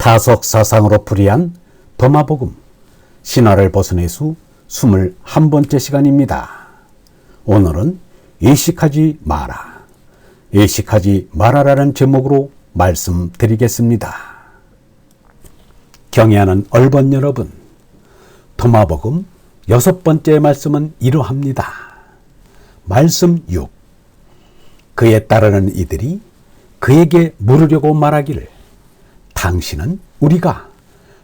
타석 사상으로 불이한 도마복음 신화를 벗어내 수 21번째 시간입니다. 오늘은 예식하지 마라. 예식하지 마라라는 제목으로 말씀드리겠습니다. 경애하는 얼번 여러분, 도마복음 여섯 번째 말씀은 이러합니다. 말씀 6. 그에 따르는 이들이 그에게 물으려고 말하기를 당신은 우리가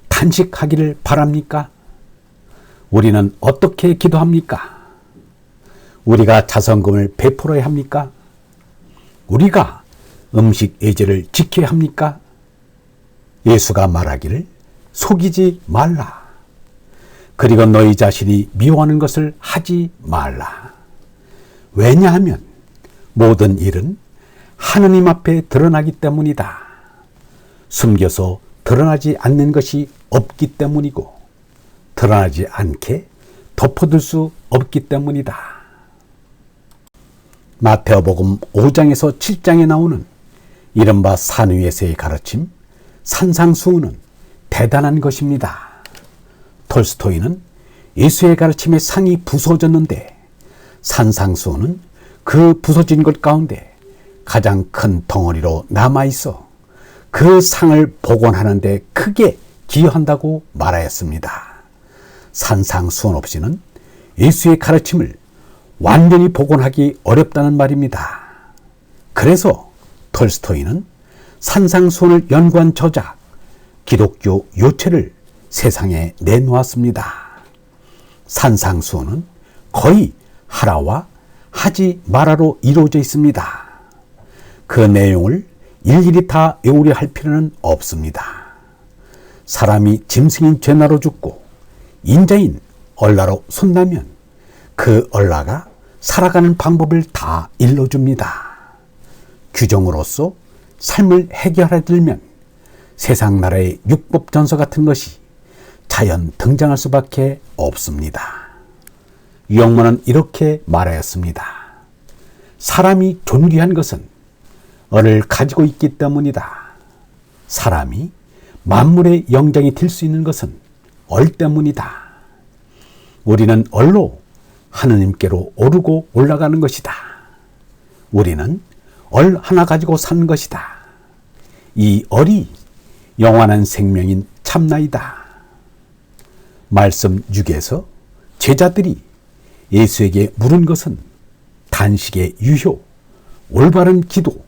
단식하기를 바랍니까? 우리는 어떻게 기도합니까? 우리가 자선금을 베풀어야 합니까? 우리가 음식 예제를 지켜야 합니까? 예수가 말하기를 속이지 말라. 그리고 너희 자신이 미워하는 것을 하지 말라. 왜냐하면 모든 일은 하느님 앞에 드러나기 때문이다. 숨겨서 드러나지 않는 것이 없기 때문이고 드러나지 않게 덮어둘 수 없기 때문이다. 마테오복음 5장에서 7장에 나오는 이른바 산 위에서의 가르침, 산상수훈은 대단한 것입니다. 톨스토이는 예수의 가르침의 상이 부서졌는데 산상수훈은 그 부서진 것 가운데 가장 큰 덩어리로 남아 있어 그 상을 복원하는데 크게 기여한다고 말하였습니다. 산상수훈 없이는 예수의 가르침을 완전히 복원하기 어렵다는 말입니다. 그래서 톨스토이는 산상수훈을 연구한 저작 기독교 요체를 세상에 내놓았습니다. 산상수훈은 거의 하라와 하지 마라로 이루어져 있습니다. 그 내용을 일일이 다 외우려 할 필요는 없습니다. 사람이 짐승인 죄나로 죽고 인자인 얼라로 손나면 그 얼라가 살아가는 방법을 다 일러줍니다. 규정으로서 삶을 해결해 들면 세상 나라의 육법 전서 같은 것이 자연 등장할 수밖에 없습니다. 영문은 이렇게 말하였습니다. 사람이 존귀한 것은 얼 을 가지고 있기 때문이다. 사람이 만물의 영장이 될 수 있는 것은 얼 때문이다. 우리는 얼로 하느님께로 오르고 올라가는 것이다. 우리는 얼 하나 가지고 산 것이다. 이 얼이 영원한 생명인 참나이다. 말씀 6에서 제자들이 예수에게 물은 것은 단식의 유효, 올바른 기도,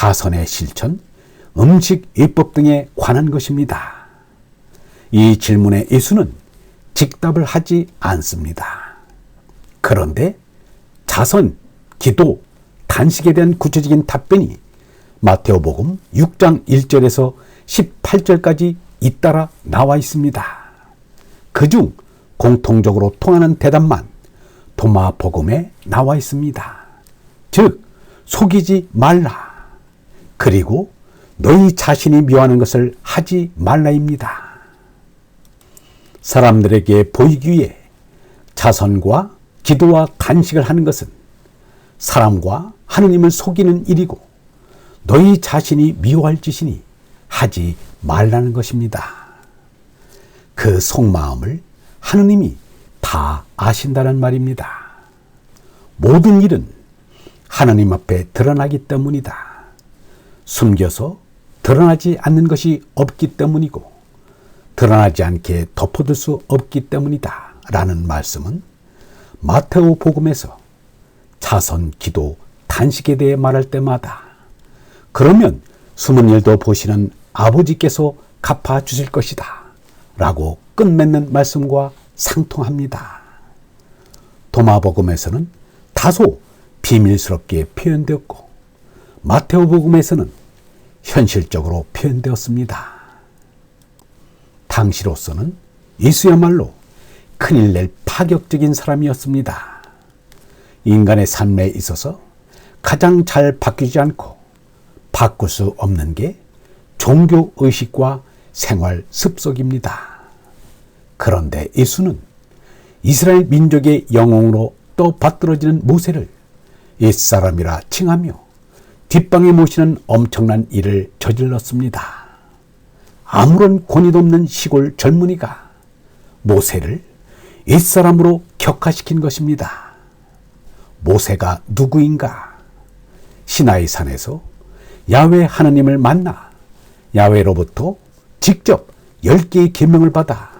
자선의 실천, 음식 예법 등에 관한 것입니다. 이 질문에 예수는 직답을 하지 않습니다. 그런데 자선, 기도, 단식에 대한 구체적인 답변이 마테오복음 6장 1절에서 18절까지 잇따라 나와 있습니다. 그중 공통적으로 통하는 대답만 도마복음에 나와 있습니다. 즉 속이지 말라. 그리고 너희 자신이 미워하는 것을 하지 말라입니다. 사람들에게 보이기 위해 자선과 기도와 간식을 하는 것은 사람과 하느님을 속이는 일이고 너희 자신이 미워할 짓이니 하지 말라는 것입니다. 그 속마음을 하느님이 다 아신다는 말입니다. 모든 일은 하나님 앞에 드러나기 때문이다. 숨겨서 드러나지 않는 것이 없기 때문이고 드러나지 않게 덮어둘 수 없기 때문이다. 라는 말씀은 마테오 복음에서 자선, 기도, 단식에 대해 말할 때마다 그러면 숨은 일도 보시는 아버지께서 갚아 주실 것이다. 라고 끝맺는 말씀과 상통합니다. 도마복음에서는 다소 비밀스럽게 표현되었고 마테오복음에서는 현실적으로 표현되었습니다. 당시로서는 예수야말로 큰일 낼 파격적인 사람이었습니다. 인간의 삶에 있어서 가장 잘 바뀌지 않고 바꿀 수 없는 게 종교 의식과 생활 습속입니다. 그런데 예수는 이스라엘 민족의 영웅으로 또 받들어지는 모세를 옛사람이라 칭하며 뒷방에 모시는 엄청난 일을 저질렀습니다. 아무런 권위도 없는 시골 젊은이가 모세를 옛사람으로 격화시킨 것입니다. 모세가 누구인가? 시나이 산에서 야외 하나님을 만나 야외로부터 직접 열 개의 계명을 받아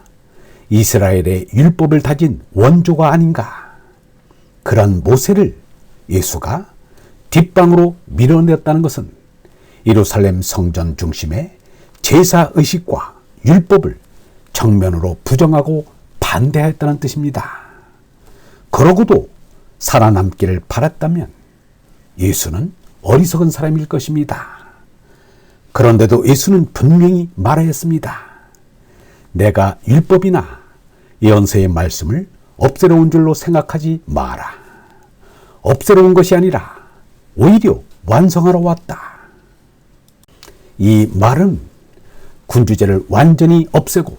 이스라엘의 율법을 다진 원조가 아닌가? 그런 모세를 예수가 뒷방으로 밀어냈다는 것은 예루살렘 성전 중심의 제사 의식과 율법을 정면으로 부정하고 반대했다는 뜻입니다. 그러고도 살아남기를 바랐다면 예수는 어리석은 사람일 것입니다. 그런데도 예수는 분명히 말하였습니다. 내가 율법이나 예언서의 말씀을 없애러 온 줄로 생각하지 마라. 없애러 온 것이 아니라 오히려 완성하러 왔다. 이 말은 군주제를 완전히 없애고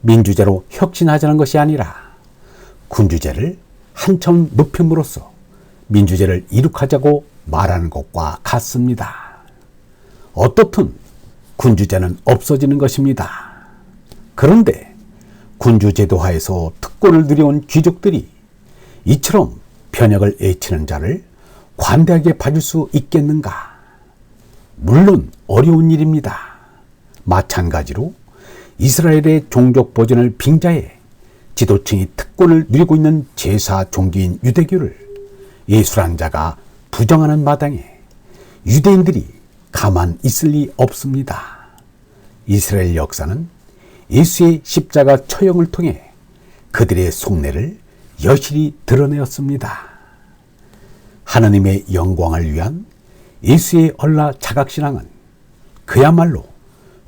민주제로 혁신하자는 것이 아니라 군주제를 한참 높임으로써 민주제를 이룩하자고 말하는 것과 같습니다. 어떻든 군주제는 없어지는 것입니다. 그런데 군주제도 하에서 특권을 누려온 귀족들이 이처럼 변혁을 애치는 자를 관대하게 봐줄 수 있겠는가? 물론 어려운 일입니다. 마찬가지로 이스라엘의 종족 보존을 빙자해 지도층이 특권을 누리고 있는 제사 종교인 유대교를 예술한 자가 부정하는 마당에 유대인들이 가만 있을 리 없습니다. 이스라엘 역사는 예수의 십자가 처형을 통해 그들의 속내를 여실히 드러내었습니다. 하나님의 영광을 위한 예수의 얼라 자각신앙은 그야말로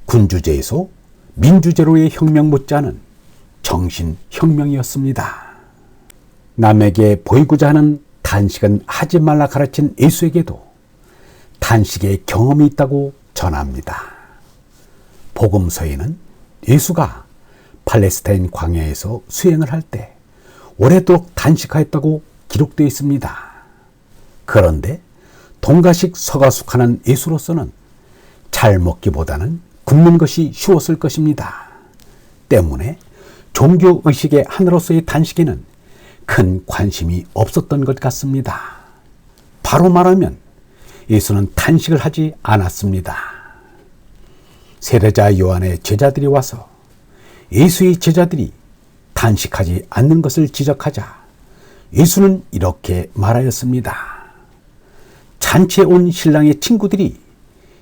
군주제에서 민주제로의 혁명 못지않은 정신혁명이었습니다. 남에게 보이고자 하는 단식은 하지 말라 가르친 예수에게도 단식의 경험이 있다고 전합니다. 복음서에는 예수가 팔레스타인 광야에서 수행을 할 때 오래도록 단식하였다고 기록되어 있습니다. 그런데 동가식 서가숙하는 예수로서는 잘 먹기보다는 굶는 것이 쉬웠을 것입니다. 때문에 종교 의식의 하나로서의 단식에는 큰 관심이 없었던 것 같습니다. 바로 말하면 예수는 단식을 하지 않았습니다. 세례자 요한의 제자들이 와서 예수의 제자들이 단식하지 않는 것을 지적하자 예수는 이렇게 말하였습니다. 잔치에 온 신랑의 친구들이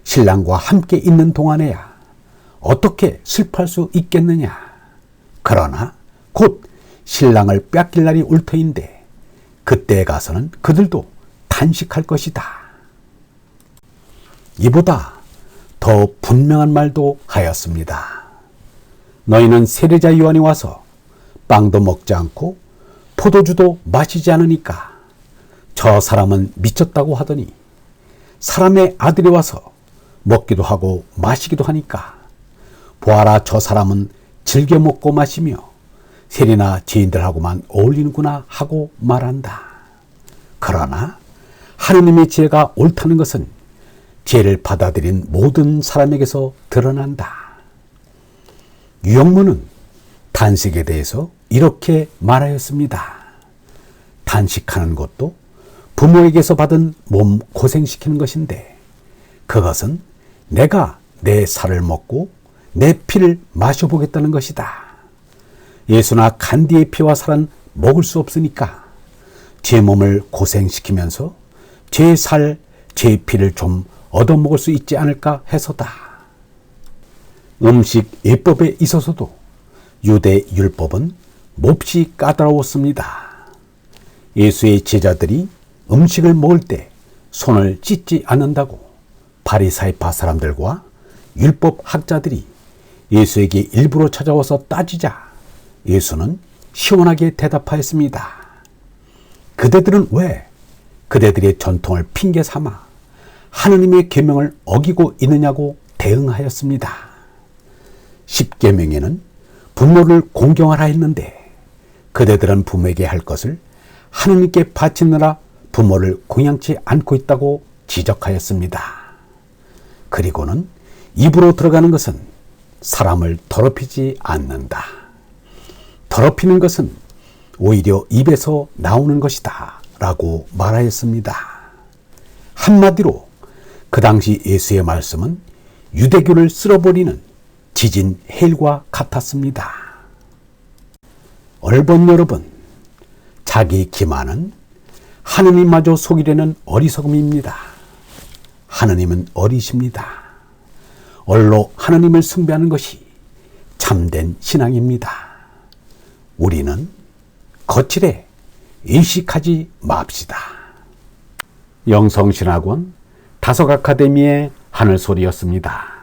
신랑과 함께 있는 동안에야 어떻게 슬퍼할 수 있겠느냐. 그러나 곧 신랑을 뺏길 날이 올 터인데 그때에 가서는 그들도 단식할 것이다. 이보다 더 분명한 말도 하였습니다. 너희는 세례자 요한이 와서 빵도 먹지 않고 포도주도 마시지 않으니까 저 사람은 미쳤다고 하더니 사람의 아들이 와서 먹기도 하고 마시기도 하니까 보아라 저 사람은 즐겨 먹고 마시며 세리나 지인들하고만 어울리는구나 하고 말한다. 그러나 하느님의 지혜가 옳다는 것은 지혜를 받아들인 모든 사람에게서 드러난다. 유영문은 단식에 대해서 이렇게 말하였습니다. 단식하는 것도 부모에게서 받은 몸 고생시키는 것인데 그것은 내가 내 살을 먹고 내 피를 마셔보겠다는 것이다. 예수나 간디의 피와 살은 먹을 수 없으니까 제 몸을 고생시키면서 제 살, 제 피를 좀 얻어먹을 수 있지 않을까 해서다. 음식 예법에 있어서도 유대 율법은 몹시 까다로웠습니다. 예수의 제자들이 음식을 먹을 때 손을 찢지 않는다고 바리사이파 사람들과 율법 학자들이 예수에게 일부러 찾아와서 따지자 예수는 시원하게 대답하였습니다. 그대들은 왜 그대들의 전통을 핑계 삼아 하느님의 계명을 어기고 있느냐고 대응하였습니다. 십계명에는 부모를 공경하라 했는데 그대들은 부모에게 할 것을 하느님께 바치느라 부모를 공양치 않고 있다고 지적하였습니다. 그리고는 입으로 들어가는 것은 사람을 더럽히지 않는다. 더럽히는 것은 오히려 입에서 나오는 것이다. 라고 말하였습니다. 한마디로 그 당시 예수의 말씀은 유대교를 쓸어버리는 지진 헬과 같았습니다. 얼본 여러분, 자기 기만은 하느님마저 속이려는 어리석음입니다. 하느님은 어리십니다. 얼로 하느님을 숭배하는 것이 참된 신앙입니다. 우리는 거칠에 의식하지 맙시다. 영성신학원 다섯 아카데미의 하늘소리였습니다.